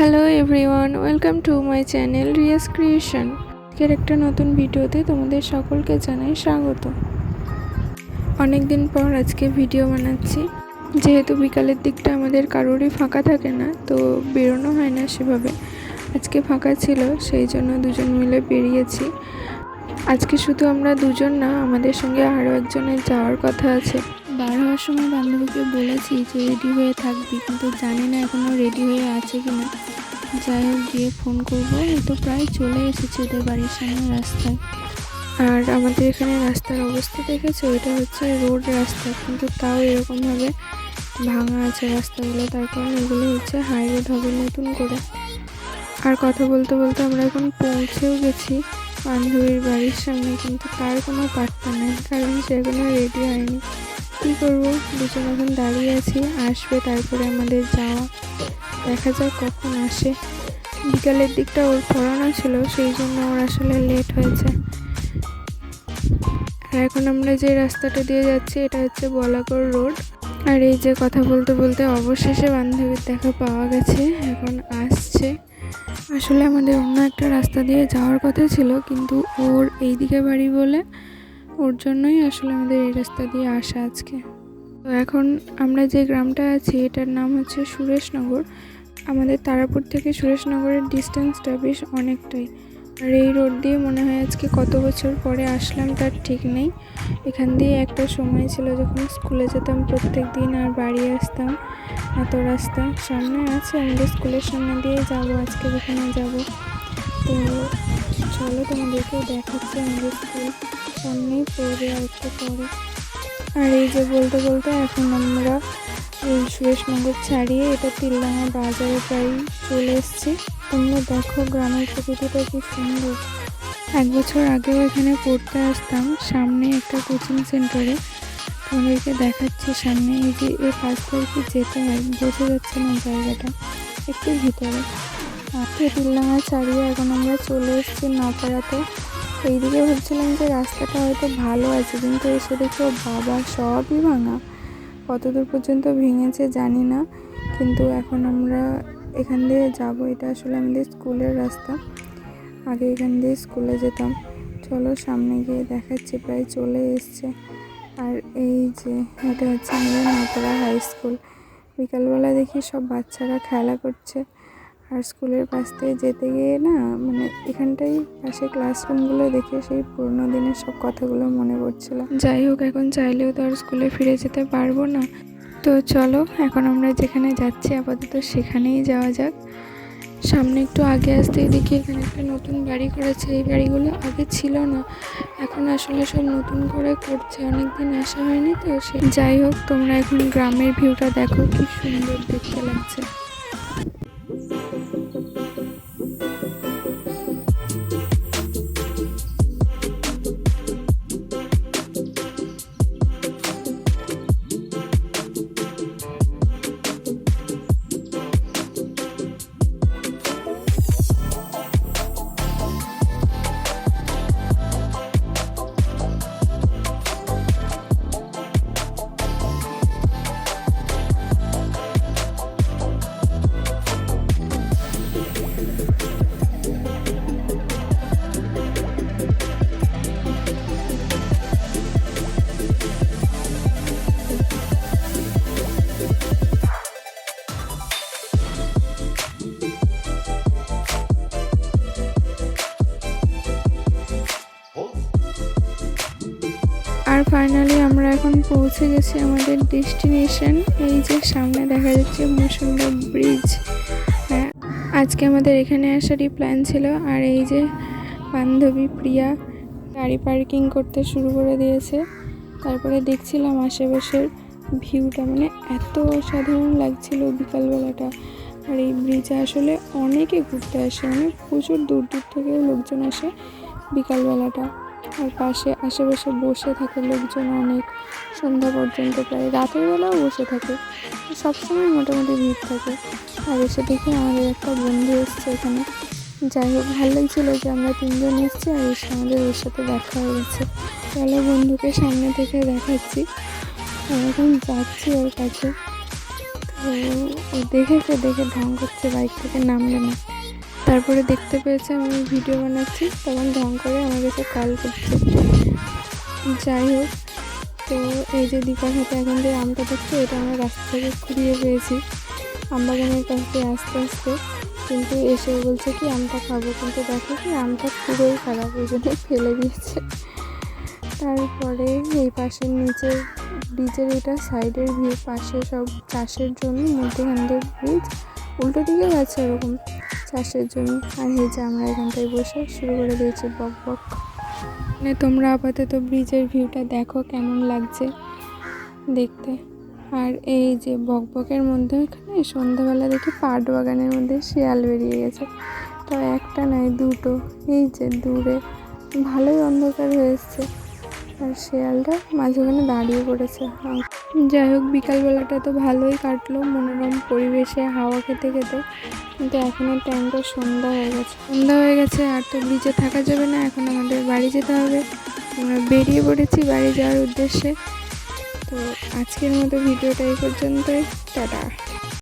Hello everyone welcome to my channel Riya's creation আজকের একটা নতুন ভিডিওতে তোমাদের সকলকে জানাই স্বাগত। অনেক দিন পর আজকে ভিডিও বানাচ্ছি। যেহেতু বিকালের দিকটা আমাদের কারোরই ফাঁকা থাকে না, তো বেরোনো হয় না সেভাবে। আজকে ফাঁকা ছিল, সেই জন্য দুজন মিলে বেরিয়েছি। আজকে শুধু আমরা দুজন না, আমাদের সঙ্গে আরও একজনের যাওয়ার কথা আছে। বার হওয়ার সময় বান্ধবীকে বলেছি যে রেডি হয়ে থাকবি, কিন্তু জানি না এখনও রেডি হয়ে আছে কি না যাই হোক, গিয়ে ফোন করব। তো প্রায় চলে এসেছি ওদের বাড়ির সামনে রাস্তায়। আর আমাদের এখানে রাস্তার অবস্থা দেখেছ? এটা হচ্ছে রোড রাস্তা, কিন্তু তাও এরকমভাবে ভাঙা আছে রাস্তাগুলো। তার কারণ এগুলো হচ্ছে হাই রোড হবে নতুন করে। আর কথা বলতে বলতে আমরা এখন পৌঁছেও গেছি বান্ধবীর বাড়ির সামনে, কিন্তু তার কোনো পাত্তা নেই, কারণ সে এখনও রেডি হয়নি। কী করব। দুজন এখন দাঁড়িয়ে আছি, আসবে তারপরে আমাদের যাওয়া। দেখা যাক কখন আসে। বিকালের দিকটা ওর পড়ানো ছিল, সেই জন্য ওর আসলে লেট হয়েছে। আর এখন আমরা যে রাস্তাটা দিয়ে যাচ্ছি, এটা হচ্ছে বলাকর রোড আর এই যে কথা বলতে বলতে অবশেষে বান্ধবীর দেখা পাওয়া গেছে, এখন আসছে। আসলে আমাদের অন্য একটা রাস্তা দিয়ে যাওয়ার কথা ছিল, কিন্তু ওর এই দিকে বাড়ি বলে ওর জন্যই আসলে আমাদের এই রাস্তা দিয়ে আসা আজকে। তো এখন আমরা যে গ্রামটা আছি, এটার নাম হচ্ছে সুরেশনগর। আমাদের তারাপুর থেকে সুরেশনগরের ডিস্টেন্সটা বেশ অনেকটাই। আর এই রোড দিয়ে মনে হয় আজকে কত বছর পরে আসলাম তার ঠিক নেই। এখান দিয়ে একটা সময় ছিল যখন স্কুলে যেতাম, প্রত্যেক দিন আর বাড়ি আসতাম, এত রাস্তা। সামনে আছে, আমাদের স্কুলের সামনে দিয়ে যাব, আজকে যেখানে যাব। তো চলো তোমাদেরকে দেখাচ্ছি আমাদের স্কুল সামনেই পড়ে একটু পরে। আর এই যে বলতে বলতে এখন আমরা এই সুরেশনগর ছাড়িয়ে এটা তিলডাঙ্গা বাজারে প্রায় চলে এসেছি। তোমরা দেখো গ্রামের প্রকৃতিটা কি সুন্দর। এক বছর আগেও এখানে পড়তে আসতাম সামনে একটা কোচিং সেন্টারে। তোমাদেরকে দেখাচ্ছি সামনে, এই যে এর পাশ দিয়ে কি যেতে হয়, বোঝা যাচ্ছে না জায়গাটা, একটু ভিতরে। আর তিলডাঙ্গা ছাড়িয়ে এখন আমরা চলে এসেছি নপাড়াতে এইদিকে ভাবছিলাম যে রাস্তাটা হয়তো ভালো আছে, কিন্তু এসে দেখো বাবা সবই ভাঙা। কত দূর পর্যন্ত ভেঙেছে জানি না, কিন্তু এখন আমরা এখান দিয়ে যাব, এটা আসলে আমাদের স্কুলের রাস্তা। আগে এখান দিয়ে স্কুলে যেতাম। চলো সামনে গিয়ে দেখাচ্ছি, প্রায় চলে এসছে। আর এই যে, এটা হচ্ছে আমাদের নতরা হাই স্কুল। বিকালবেলা দেখি সব বাচ্চারা খেলা করছে। আর স্কুলের পাশ থেকে যেতে গিয়ে না মানে এখানটাই পাশে ক্লাসরুমগুলো দেখে সেই পুরোনো দিনের সব কথাগুলো মনে পড়ছিল। যাই হোক, এখন চাইলেও তো আর স্কুলে ফিরে যেতে পারব না। তো চলো, এখন আমরা যেখানে যাচ্ছি, আপাতত সেখানেই যাওয়া যাক। সামনে একটু আগে আসতেই দেখি এখানে একটা নতুন বাড়ি করেছে। এই বাড়িগুলো আগে ছিল না, এখন আসলে সব নতুন করে করছে। অনেকদিন আসা হয়নি তো, সে যাই হোক, তোমরা এখন গ্রামের ভিউটা দেখো, কি সুন্দর দেখতে লাগছে। আর ফাইনালি আমরা এখন পৌঁছে গেছি আমাদের ডেস্টিনেশন এই যে সামনে দেখা যাচ্ছে মুসুন্দর ব্রিজ হ্যাঁ আজকে আমাদের এখানে আসারই প্ল্যান ছিল, আর এই যে বান্ধবী প্রিয়া গাড়ি পার্কিং করতে শুরু করে দিয়েছে। তারপরে দেখছিলাম আশেপাশের ভিউটা মানে এত অসাধারণ লাগছিল বিকালবেলাটা। আর এই ব্রিজে আসলে অনেকে ঘুরতে আসে মানে প্রচুর দূর দূর থেকেও লোকজন আসে বিকালবেলাটা। আর পাশে আশেপাশে বসে থাকে লোকজন অনেক, সন্ধ্যা পর্যন্ত প্রায় রাতের বেলাও বসে থাকে। সবসময় মোটামুটি ভিড় থাকে। আর এসে দেখি আমাদের একটা বন্ধু এসছে এখানে। যাই হোক ভালো লাগছিল যে আমরা তিনজন এসেছি আর এসে আমাদের ওর সাথে দেখা হয়ে গেছে। চলো বন্ধুকে সামনে থেকে দেখাচ্ছি। এখন যাচ্ছি ওর কাছে। তো দেখেছে, দেখে ঢং করছে, বাইক থেকে নামবে না। তারপরে দেখতে পেয়েছে আমি ভিডিও বানাচ্ছি, তখন ঢং করে আমার কাছে কল করছে। যাই হোক, তো এই যে দীপার হাতে এখন যে আমটা দেখছ, এটা আমরা রাস্তা থেকে কুড়িয়ে পেয়েছি। আমবাগানের কাছ দিয়ে আস্তে আস্তে, কিন্তু এসে বলছে কি, আমটা খাব। কিন্তু দেখো কি, আমটা পুরোই খারাপ ওই জন্য ফেলে দিয়েছে। তারপরে এই পাশের নিচে ব্রিজের এটা সাইডের ভিউ, পাশে সব চাষের জমি মধ্যখানদের ব্রিজ উল্টো দিকেও আছে ওরকম চাষের জন্য আর এই যে আমরা এখানটায় বসে শুরু করে দিয়েছি বক বক। মানে তোমরা আপাতত ব্রিজের ভিউটা দেখো কেমন লাগছে দেখতে। আর এই যে বকবকের মধ্যে এখানে সন্ধ্যাবেলা দেখি পাট বাগানের মধ্যে শিয়াল বেরিয়ে গেছে। তো একটা নয়, দুটো। এই যে দূরে ভালোই অন্ধকার হয়ে হয়েছে আর শিয়ালটা মাঝখানে দাঁড়িয়ে পড়েছে। যাই হোক, বিকালবেলাটা তো ভালোই কাটলো, মনোরম পরিবেশে হাওয়া খেতে খেতে। কিন্তু এখনও টাইমটা সন্ধ্যা হয়ে গেছে। সন্ধ্যা হয়ে গেছে, আর তো ব্রিজে থাকা যাবে না, এখন আমাদের বাড়ি যেতে হবে। আমরা বেরিয়ে পড়েছি বাড়ি যাওয়ার উদ্দেশ্যে। তো আজকের মতো ভিডিওটা এই পর্যন্তই। টাটা।